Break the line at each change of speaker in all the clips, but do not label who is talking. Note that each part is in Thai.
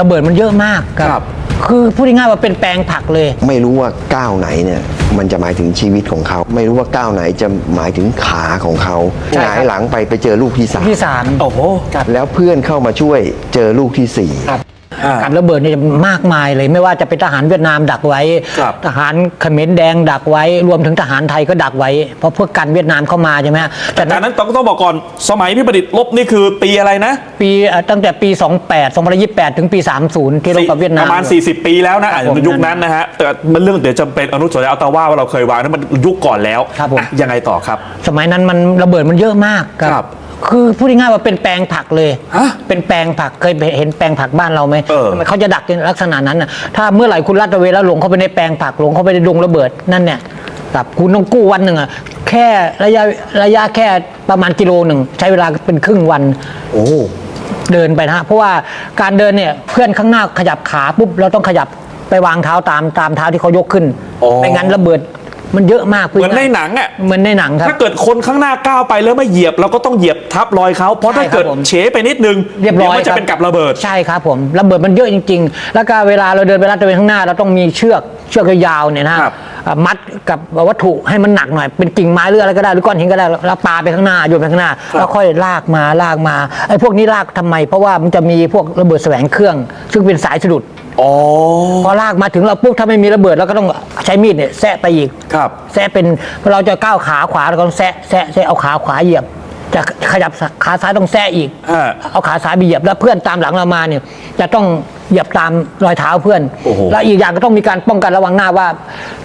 ระเบิดมันเยอะมากค
ครั
รับบคือพูดง่ายๆว่าเป็นแปลงผักเลย
ไม่รู้ว่าก้าวไหนเนี่ยมันจะหมายถึงชีวิตของเขา ไม่รู้ว่าก้าวไหนจะหมายถึงขาของเขา
ใช่
ห
ครับ
งายหลังไปไปเจอลูกที่สาม
ที่สาม
โอ้โห
แล้วเพื่อนเข้ามาช่วยเจอลูกที่สี่
ครับ
อ่า
กับระเบิดเนี่ยมากมายเลย ไม่ว่าจะเป็นทหารเวียดนามดักไว้
ครับ
ทหารเขมรแดงดักไว้ รวมถึงทหารไทยก็ดักไว้ เพราะเพื่อกันเวียดนามเข้ามาใช่ไหมฮะแต่
แต่นั้นต้องต้องบอกก่อน สมัยพี่ประดิษฐ์ลบนี่คือปีอะไรนะ
ปีเอ่อตั้งแต่ปี 28 2028 ถึงปี 30 ที่รบกับเวียดนาม
ประมาณ 40 ปีแล้วนะอะ
ครับผม
ยุคนั้นนะฮะ แต่มันเรื่องเดี๋ยวจะเป็นอนุสาวรีย์อัลตาว่าว่าเราเคย วางนั้นมันยุคก่อนแล้ว
ครับผม
อะยังไงต่อครับ
สมัยนั้นมันระเบิดมันเยอะมาก
ครับ
คือพูดง่ายๆว่าเป็นแปลงผักเลย
ฮะ
เป็นแปลงผักเคยเห็นแปลงผักบ้านเราไหม
เออ
ทำไมเขาจะดักในลักษณะนั้นน่ะถ้าเมื่อไหร่คุณลาดตระเวนแล้วหลงเข้าไปในแปลงผักหลงเข้าไปในดงระเบิดนั่นเนี่ยกับคุณต้องกู้วันหนึ่งอะแค่ระยะระยะแค่ประมาณกิโลหนึ่งใช้เวลาเป็นครึ่งวัน
โอ้
เดินไปนะฮะเพราะว่าการเดินเนี่ยเพื่อนข้างหน้าขยับขาปุ๊บเราต้องขยับไปวางเท้าตามตามเท้าที่เขายกขึ้น
อ๋อ
ไม่งั้นระเบิด มันเยอะมาก
เหมือนในหนังอะ
เหมือนในหนังครับ
ถ้าเกิดคนข้างหน้าก้าวไปแล้วไม่เหยียบเราก็ต้องเหยียบทับรอยเขาเพราะถ้า
ใช่ครับ
เกิด
ผม
เฉไปนิดนึง
เรียบร้อย
ดี๋วมันจะ
ค
เป็นกับระเบิด
ใช่ครับผมระเบิดมันเยอะจริง ๆ แล้วก็เวลาเราเดินไปลาดตระเวนข้างหน้า เราต้องมีเชือกเชือกยาวๆเนี่ยนะฮะ
ครับ
อะมัดกับวัตถุให้มันหนักหน่อย เป็นกิ่งไม้หรืออะไรก็ได้หรือก้อนหินก็ได้แล้วปาไปข้างหน้าโยนไปข้างหน้าแล้วค่อยลากมาลากมาไอ้พวกนี้ลากทำไม เพราะว่ามันจะมีพวกระเบิดแสวงเครื่อง ซึ่งเป็นสายสะดุด
อ๋อ
พอลากมาถึงเราปุ๊บถ้าไม่มีระเบิดเราก็ต้องใช้มีดเนี่ยแซะไปอีก
ครับ
แซะเป็นเราจะก้าวขาขวาเราก็ต้องแซะแซะแซะเอาขาขวาเหยียบ จะขยับขาซ้ายต้องแซะอีก
อ่า
เอาขาซ้ายไปเหยียบแล้วเพื่อนตามหลังเรามาเนี่ย จะต้องเหยียบตามรอยเท้าเพื่อน
โอ้โห
แล้วอีกอย่างก็ต้องมีการป้องกันระวังหน้าว่า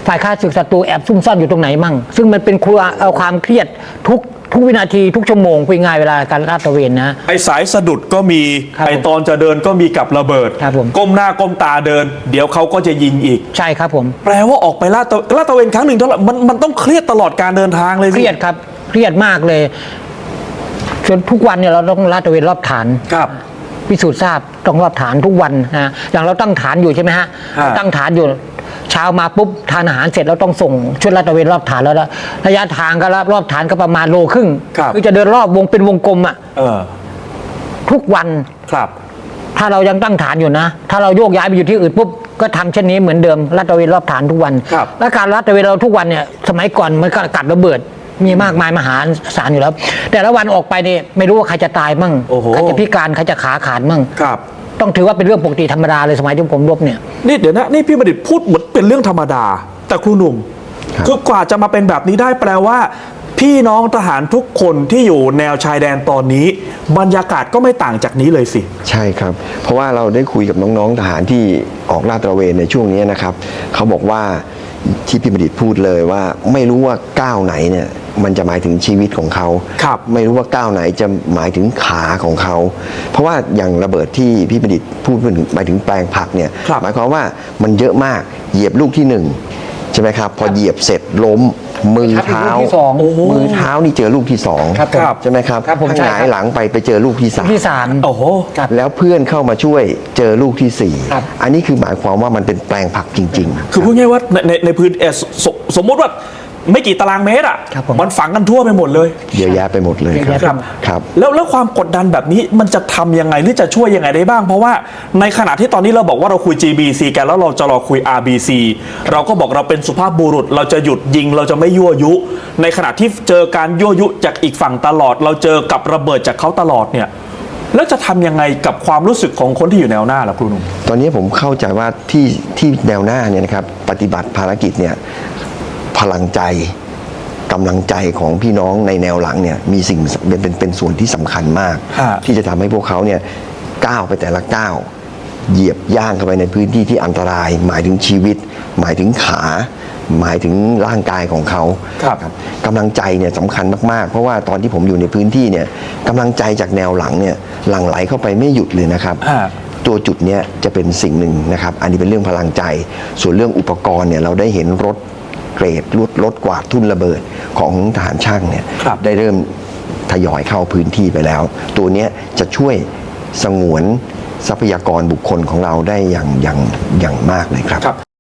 ฝ่ายข้าศึกศัตรูแอบซุ่มซ่อนอยู่ตรงไหนมั่ง ซึ่งมันเป็นครัวเอาความเครียดทุก ทุกวินาทีทุกชั่วโมงคุยง่ายเวลาการลาดตระเวนนะ
ไอสายสะดุดก็มี
ครับ
ไอตอนจะเดินก็มีกับระเบิด
ครับผม
ก้มหน้าก้มตาเดิน เดี๋ยวเขาก็จะยิงอีก
ใช่ครับผม
แปลว่าออกไปลาดตระลาดตระเวนครั้งหนึ่งเท่าไหร่มันมันต้องเครียดตลอดการเดินทางเลย
เค
สิ
รียดครับเครียดมากเลยจนทุกวันเนี่ยเราต้องลาดตระเวนรอบฐาน
ครับ
พิสูจน์ทราบต้องรอบฐานทุกวันนะอย่างเราตั้งฐานอยู่ใช่ไหมฮะ
ฮะ
ตั้งฐานอยู่ เช้ามาปุ๊บทานอาหารเสร็จเราต้องส่งชุดลาดตระเวนรอบฐานแล้วละระยะทางก็รอบรอบฐานก็ประมาณโลครึ่ง
ครับ
อจะเดินรอบวงเป็นวงกลมอะ
เออ
ทุกวัน
ครับ
ถ้าเรายังตั้งฐานอยู่นะ ถ้าเราโยกย้ายไปอยู่ที่อื่นปุ๊บก็ทำเช่นนี้เหมือนเดิมลาดตระเวนรอบฐานทุกวัน
ครับ
และการลาดตระเวนเราทุกวันเนี่ยสมัยก่อนมันก็กัดระเบิดมีมากมายมหาศาลอยู่แล้ว แต่ละวันออกไปเนี่ยไม่รู้ว่าใครจะตายมั่ง
โอ้โห
ใครจะพิการใครจะขาขาดมั่ง
ครับ
ต้องถือว่าเป็นเรื่องปกติธรรมดาเลยสมัยที่ผมรบเนี่ย
นี่เดี๋ยวนะนี่พี่ประดิษฐ์พูดเหมือนเป็นเรื่องธรรมดา แต่ครูหนุ่ม
ครับ
คือกว่าจะมาเป็นแบบนี้ได้แปลว่า พี่น้องทหารทุกคนที่อยู่แนวชายแดนตอนนี้ บรรยากาศก็ไม่ต่างจากนี้เลยสิ
ใช่ครับ เพราะว่าเราได้คุยกับน้องๆทหารที่ออกลาดตระเวนในช่วงนี้นะครับ เขาบอกว่า ที่พี่ประดิษฐ์พูดเลยว่า ไม่รู้ว่าก้าวไหนเนี่ย มันจะหมายถึงชีวิตของเขา
ครับ
ไม่รู้ว่าก้าวไหนจะหมายถึงขาของเขา เพราะว่าอย่างระเบิดที่พี่ประดิษฐ์พูดถึงหมายถึงแปลงผักเนี่ย
ครับ
หมายความว่ามันเยอะมากเหยียบลูกที่หนึ่ง ใช่ไหมครับ พอเหยียบเสร็จล้มมือเท้า
ครับลูกที่สอง
มือเท้านี่เจอลูกที่สอง
ครับผม
ใช่ไหมครับ
ครับผม
ถ้า
ใช่
หงาย
ครับ
หลังไปไปเจอลูกที่สาม
ที่สาม
โอ้โห
ครับ
แล้วเพื่อนเข้ามาช่วยเจอลูกที่สี่
ครับ
อันนี้คือหมายความว่ามันเป็นแปลงผักจริง ๆ
คือพูดง่ายๆว่าในในในพื้นเอ่อสสสมมติว่า ไม่กี่ตารางเมตรอะ
ครับผม
มันฝังกันทั่วไปหมดเลย
เยอะแยะไปหมดเลย
เยอะ
ค
แยะ
รับครับ
แล้วแล้วความกดดันแบบนี้มันจะทำยังไงหรือจะช่วยยังไงได้บ้าง เพราะว่าในขณะที่ตอนนี้เราบอกว่าเราคุย GBC กันแล้วเราจะรอคุย RBC เราก็บอกเราเป็นสุภาพบุรุษ เราจะหยุดยิงเราจะไม่ยั่วยุ ในขณะที่เจอการยั่วยุจากอีกฝั่งตลอด เราเจอกับระเบิดจากเขาตลอดเนี่ยแล้วจะทำยังไงกับความรู้สึกของคนที่อยู่แนวหน้าล่ะครูหนุ่ม
ตอนนี้ผมเข้าใจว่าที่ที่แนวหน้าเนี่ยนะครับปฏิบัติภารกิจเนี่ยพ ลังใจกำลังใจของพี่น้องในแนวหลังเนี่ยมีสิ่งเป็นเป็นเป็นส่วนที่สำคัญมาก
ฮะ
ที่จะทำให้พวกเขาเนี่ยก้าวไปแต่ละก้าวเหยียบย่างเข้าไปในพื้นที่ที่อันตราย หมายถึงชีวิต หมายถึงขา หมายถึงร่างกายของเขา
ครับ
กำลังใจเนี่ยสำคัญมากๆ เพราะว่าตอนที่ผมอยู่ในพื้นที่เนี่ยกำลังใจจากแนวหลังเนี่ยหลั่งไหลเข้าไปไม่หยุดเลยนะครับ
ฮะ
ตัวจุดเนี้ยจะเป็นสิ่งหนึ่งนะครับ อันนี้เป็นเรื่องพลังใจ ส่วนเรื่องอุปกรณ์เนี่ยเราได้เห็นรถ เกรดรถรถกวาดทุ่นระเบิดของทหารช่างเนี่ย
ครับ
ได้เริ่มทยอยเข้าพื้นที่ไปแล้ว ตัวเนี้ยจะช่วยสงวนทรัพยากรบุคคลของเราได้อย่างอย่างอย่างมากเลยครับ
ครับ